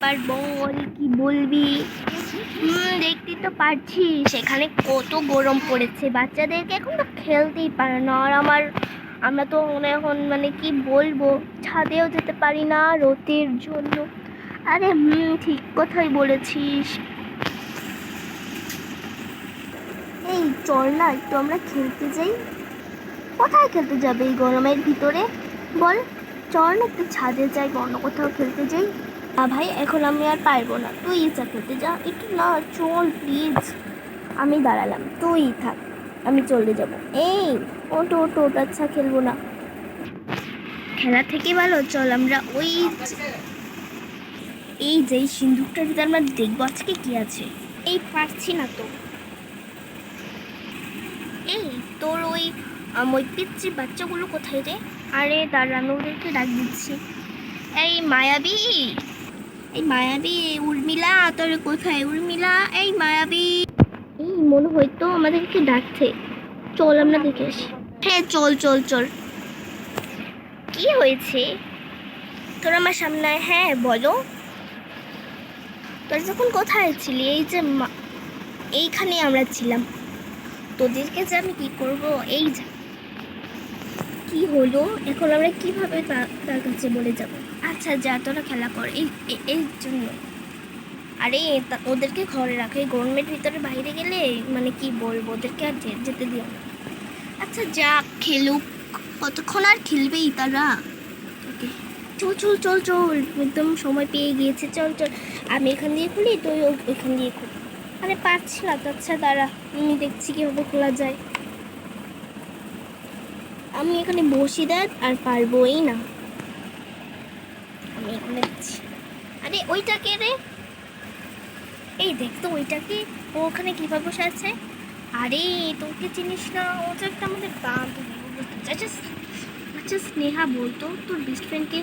এবার বল কি বলবি? হুম দেখতেই তো পারছি। সেখানে কত গরম পড়েছে। বাচ্চাদেরকে এখন তো খেলতেই পারে না। আর আমার, আমরা তো মনে এখন মানে কি বলব? ছাদেও যেতে পারি না রোদের জন্য। আরে, হুম, ঠিক কথাই বলেছিস। এই, চল না, একটু আমরা খেলতে যাই। কোথায় খেলতে যাবে এই গরমের ভিতরে? বল, চল না একটু ছাদে যাই, অন্য কোথাও খেলতে যাই। ভাই, এখন আমি আর পারব না। তুই ইচ্ছা খেলতে যা, একটু না, চল প্লিজ আমি দাঁড়ালাম, তুই থাক, আমি চলে যাব। এই, ওটো ওটো, ওটা আচ্ছা খেলব না। খেলা থেকে ভালো, চল আমরা ওই এই যে সিন্দুকটার ভিতরে আমরা দেখব আজকে কি আছে। এই পারছি না তো। এই, তোর ওই ওই পিচ্ছি বাচ্চাগুলো কোথায় রে? আরে দাঁড়া আমি ওদেরকে ডাক দিচ্ছি। এই, মায়াবী! এই মায়াবী উর্মিলা তোর কোথায় উর্মিলা? এই মায়াবী। এই মনে হয়তো আমাদেরকে ডাকছে। চল আমরা দেখে আসি। হ্যাঁ চল চল চল। কি হয়েছে? তোর আমার সামনে হ্যাঁ বলো। তোর যখন কোথায় ছিলি? এই যে এইখানে আমরা ছিলাম। তোদেরকে যে আমি কি করব? এই যা কি হলো? এখন আমরা কীভাবে তার কাছে বলে যাব? আচ্ছা যা, তোরা খেলা কর। এই এই জন্য। আরে ওদেরকে ঘরে রাখো। গরমের ভিতরে বাইরে গেলে মানে কি বলব, ওদেরকে আর যেতে দিও না। আচ্ছা যা খেলুক। কতক্ষণ আর খেলবেই তারা? ওকে। চল চল চল চল। একদম সময় পেয়ে গিয়েছে। চল চল। আমি এখান দিয়ে খুলি তুই ও- ওইখান দিয়ে খুলি। আরে, পারছি না। তো আচ্ছা দাঁড়া। আমি দেখছি কীভাবে খোলা যায়। আমি এখানে বসি, দেখ, আর পারবোই না। আমি এখানে আরে, ওইটা কে রে? এই দেখ তো ওইটাকে ও ওখানে কীভাবে বসে আছে? আরে, তোকে চিনিস না, ও তো একটা আমাদের বান্ধবী আচ্ছা আচ্ছা স্নেহা বলতো তোর বেস্ট ফ্রেন্ডকে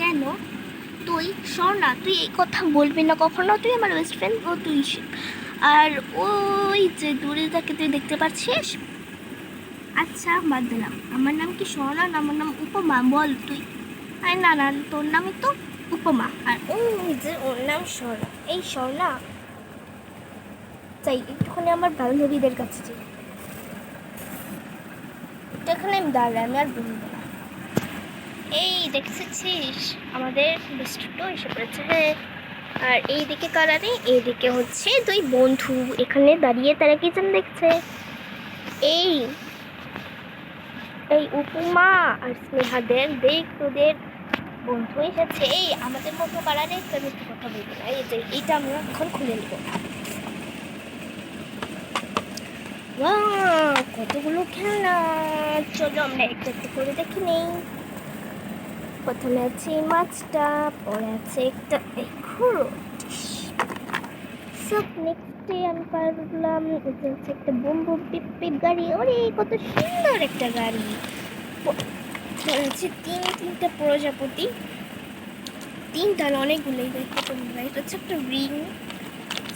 কেন? তুই, শোন না, তুই এই কথা বলবি না কখনো, তুই আমার বেস্ট ফ্রেন্ড ও তুই। আর ওই যে দূরে তাকে তুই দেখতে পাচ্ছিস আচ্ছা বাদ দিলাম আমার নাম কি স্বর্ণা না, আমার নাম উপমা। বল তুই। আরে না না, তোর নামই তো উপমা। আর ওই যে ওর নাম স্বর্ণা এই স্বর্ণা চাই একটুখানি আমার বান্ধবীদের কাছে যাই। এখানে আমি দাঁড়াই, আমি আর বলব না। এই দেখতেছিস আমাদের বিস্টুটো এসে পড়েছে হ্যাঁ আর এইদিকে কারারে এইদিকে হচ্ছে দুই বন্ধু। এখানে দাঁড়িয়ে তারা কি যেন দেখছে? এই এই উপমা আর স্নেহাদের দেখ তোদের বন্ধু এসেছে। এই আমাদের মতো কারারে একটা মিথ্যে কথা বলব না। এই যে, এইটা আমরা এখন খুলে নেব। কতগুলো খেলনা। চলো আমরা একটা একটা করে দেখি নেই। প্রথমে আছে মাছটা, পরে আছে একটা খুঁড়ো সব নেক্সটে আমি পারলাম, এটা হচ্ছে একটা বুম বুম পিপ পিপ গাড়ি। ওরে, কত সুন্দর একটা গাড়ি। প- তিন, তিনটা প্রজাপতি। তিনটা অনেকগুলোই দেখো তোমরা এটা হচ্ছে একটা রিং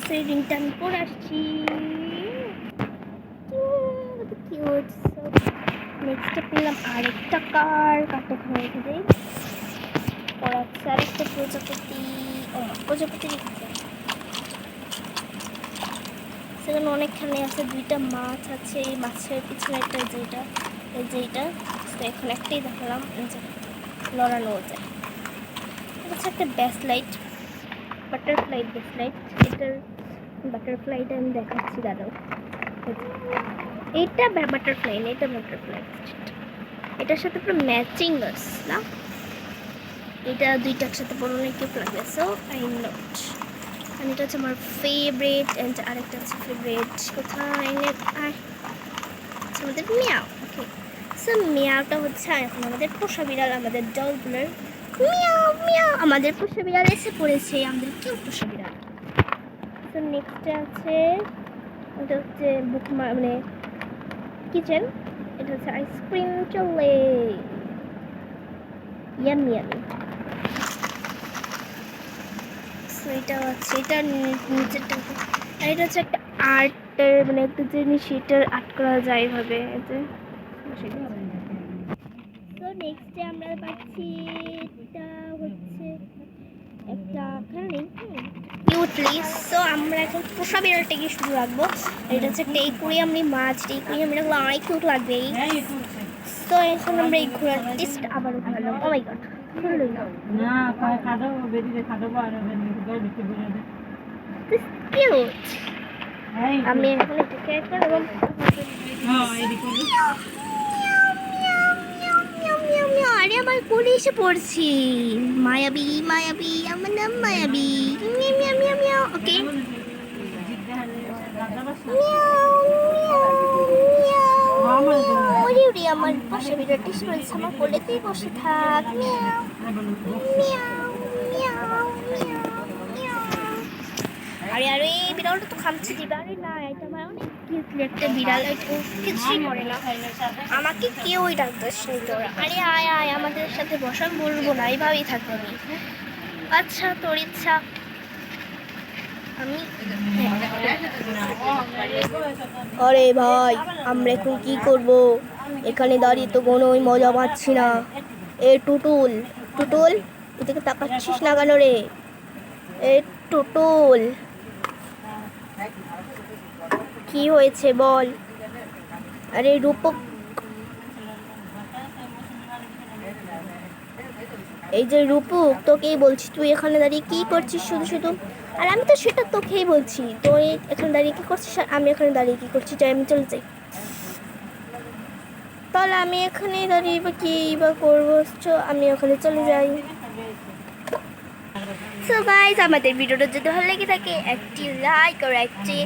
সেই রিংটা আমি পরে আসছি। কিউট নেক্সটে পেলাম আরেকটা কার কারটা রেখে দিই পড়াচ্ছে আরেকটা প্রজাপতি। ও প্রজাপতি সেখানে অনেকখানে আছে, দুইটা মাছ আছে, এই মাছের পিছনে একটা যেটা, এই যেটা। তো এখন একটাই দেখালাম যে লড়ানো যায়। এটা হচ্ছে একটা ব্যাস লাইট, বাটারফ্লাই, ব্যাস লাইট। এটার বাটারফ্লাইটা আমি দেখাচ্ছি এই এইটা বাটারফ্লাই না, এটা বাটারফ্লাই। এটার সাথে পুরো ম্যাচিং না? এটা দুইটার সাথে বড় অনেক কিউট লাগে সো আই নট আর এটা হচ্ছে আমার ফেভারিট অ্যান্ড আরেকটা হচ্ছে ফেভারিট কোথায়। আচ্ছা, আমাদের মিয়াও। ওকে সো মিয়াওটা হচ্ছে এখন আমাদের পোষা বিড়াল আমাদের ডলগুলোর মিয়াও মিয়াও। আমাদের পোষা বিড়াল এসে পড়েছে আমাদের কেউ পোষা বিড়াল তো নেক্সটে আছে এটা হচ্ছে বুক মানে কিচেন এটা হচ্ছে আইসক্রিম চলে। ইয়াম ইয়ামি সো এটা আছে। এটা নিচেরটা আর এটা হচ্ছে একটা আর্টের মানে একটা জিনিস, সেটার আর্ট করা যায় এভাবে এতে তো নেক্সটে আমরা পাচ্ছি, এটা হচ্ছে একটা সো আমরা এখন এটা হচ্ছে মাছ লাগবে। তো আমরা এই টেস্ট আর আমি এখন একটু কেয়ার করব। হ্যাঁ আরে আমার কোলে এসে পড়ছি। মায়াবী মায়াবী আমার নাম মায়াবী। মিয়াও মিয়াও মিয়াও ওকে। আমার পাশে বিরাট টেস্ট করেছে। আমার কোলেতেই বসে থাক। মিয়াও মিয়াও মিয়াও মিয়াও। আরে বিড়ালটা তো খামছে দিবে আরে না এটা আমার অনেক কিউট একটা বিড়াল একটু কিছুই করে না। আমাকে কেউই ডাকতে আসেনি তোরা আরে আয় আয়, আমাদের সাথে বস, আমি বলব না, এইভাবেই থাকব আমি। আচ্ছা তোর ইচ্ছা। আমি আরে ভাই, আমরা এখন কি করব? এখানে দাঁড়িয়ে তো কোনোই মজা পাচ্ছি না। এ টুটুল টুটুল, এদিকে তাকাচ্ছিস না কেন রে? এ টুটুল। কি হয়েছে বল? আরে রূপক। এই যে রূপক, তোকেই বলছি, তুই এখানে দাঁড়িয়ে কি করছিস শুধু শুধু? আর আমি তো সেটা তোকেই বলছি, তুই এখানে দাঁড়িয়ে কি করছিস আর আমি এখানে দাঁড়িয়ে কি করছি? যাই, আমি চলে যাই। তাহলে আমি এখানে দাঁড়িয়ে বা কি বা করব? আমি ওখানে চলে যাই। সো গাইজ আমাদের ভিডিওটা যদি ভালো লেগে থাকে, একটি লাইক আর একটি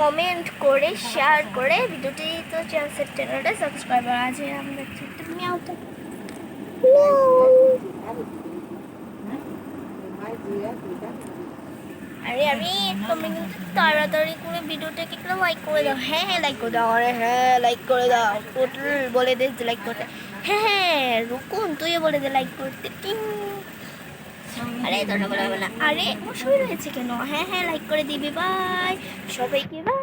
কমেন্ট করে শেয়ার করে ভিডিওটি। তো চ্যানেল চ্যানেলটা সাবস্ক্রাইব করা আছে। আমাদের ছোট্ট মিয়াওটা আরে আমি কিন্তু তাড়াতাড়ি করে ভিডিওটাকে একটু লাইক করে দাও। হ্যাঁ হ্যাঁ লাইক করে দাও। আরে হ্যাঁ লাইক করে দাও। টোটাল বলে দে লাইক করতে। হ্যাঁ হ্যাঁ রুকুন, তুইও বলে দে লাইক করতে। টিং। আরে ধন্যবাদ আরে অসুবিধা হয়েছে কেন? হ্যাঁ হ্যাঁ লাইক করে দিবি বাই সবাইকে বাই